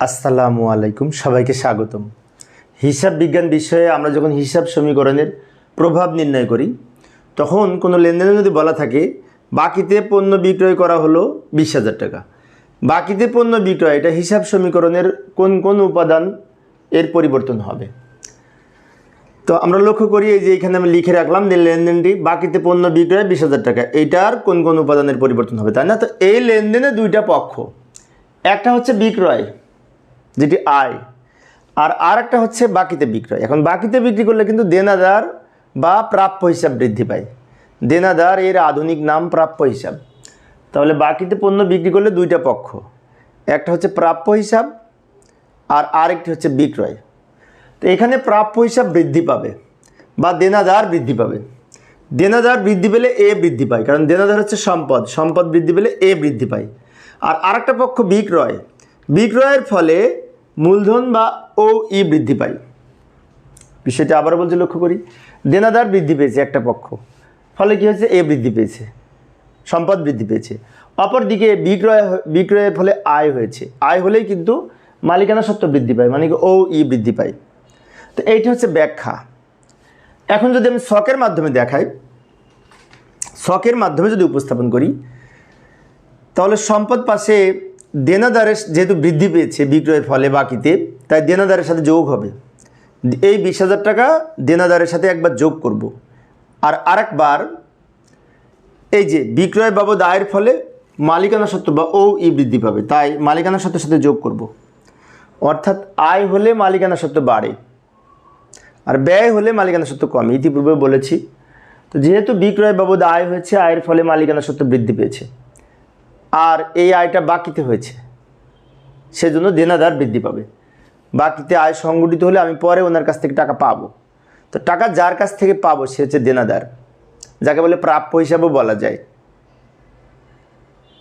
আসসালামু আলাইকুম, সবাইকে স্বাগতম। হিসাব বিজ্ঞান বিষয়ে আমরা যখন হিসাব সমীকরণের প্রভাব নির্ণয় করি, তখন কোনো লেনদেনে যদি বলা থাকে, বাকিতে পণ্য বিক্রয় করা হলো বিশ হাজার টাকা। বাকিতে পণ্য বিক্রয়, এটা হিসাব সমীকরণের কোন কোন উপাদান এর পরিবর্তন হবে? তো আমরা লক্ষ্য করি, এই যে এখানে আমি লিখে রাখলাম যে লেনদেনটি বাকিতে পণ্য বিক্রয় বিশ হাজার টাকা এইটার কোন কোন উপাদানের পরিবর্তন হবে, তাই না? তো এই লেনদেনে দুইটা পক্ষ, একটা হচ্ছে বিক্রয় যেটি আয়। আর আর একটা হচ্ছে বাকিতে বিক্রয়। এখন বাকিতে বিক্রি করলে কিন্তু দেনাদার বা প্রাপ্য হিসাব বৃদ্ধি পায়। দেনাদার এর আধুনিক নাম প্রাপ্য হিসাব। তাহলে বাকিতে পণ্য বিক্রি করলে দুইটা পক্ষ। একটা হচ্ছে প্রাপ্য হিসাব আর আরেকটি হচ্ছে বিক্রয়। তো এখানে প্রাপ্য হিসাব বৃদ্ধি পাবে বা দেনাদার বৃদ্ধি পাবে। দেনাদার বৃদ্ধি পেলে এ বৃদ্ধি পায়, কারণ দেনাদার হচ্ছে সম্পদ। সম্পদ বৃদ্ধি পেলে এ বৃদ্ধি পায়। আর আরেকটা পক্ষ বিক্রয়। বিক্রয়ের ফলে মূলধন বা ও ই বৃদ্ধি পায়। বিষয়টা আবারও বলতে লক্ষ্য করি, দেনাদার বৃদ্ধি পেয়েছে একটা পক্ষ। ফলে কী হয়েছে? এ বৃদ্ধি পেয়েছে, সম্পদ বৃদ্ধি পেয়েছে। অপরদিকে বিক্রয় বিক্রয়ের ফলে আয় হয়েছে। আয় হলেই কিন্তু মালিকানা সত্ত্ব বৃদ্ধি পায় মানে কি ও ই বৃদ্ধি পায়। তো এইটা হচ্ছে ব্যাখ্যা। এখন যদি আমি শখের মাধ্যমে দেখাই, শখের মাধ্যমে যদি উপস্থাপন করি, তাহলে সম্পদ পাশে দেনাদারের যেহেতু বৃদ্ধি পেয়েছে বিক্রয়ের ফলে বাকিতে, তাই দেনাদারের সাথে যোগ হবে। এই বিশ হাজার টাকা দেনাদারের সাথে একবার যোগ করব। আর আরেকবার, এই যে বিক্রয় বাবদ আয়ের ফলে মালিকানা সত্ত্ব বা ও ই বৃদ্ধি পাবে, তাই মালিকানা সত্ত্বের সাথে যোগ করব। অর্থাৎ আয় হলে মালিকানা সত্ত্ব বাড়ে, আর ব্যয় হলে মালিকানা সত্ত্ব কমে, ইতিপূর্বে বলেছি। তো যেহেতু বিক্রয় বাবদ আয় হয়েছে, আয়ের ফলে মালিকানা সত্ত্ব বৃদ্ধি পেয়েছে। আর এই আয়টা বাকিতে হয়েছে। সেজন্য দেনাদার বৃদ্ধি পাবে। বাকিতে আয় সংগঠিত হলে আমি পরে ওনার কাছ থেকে টাকা পাবো। তো টাকা যার কাছ থেকে পাবো সে হচ্ছে দেনাদার। যাকে বলে প্রাপ্য হিসাবেও বলা যায়।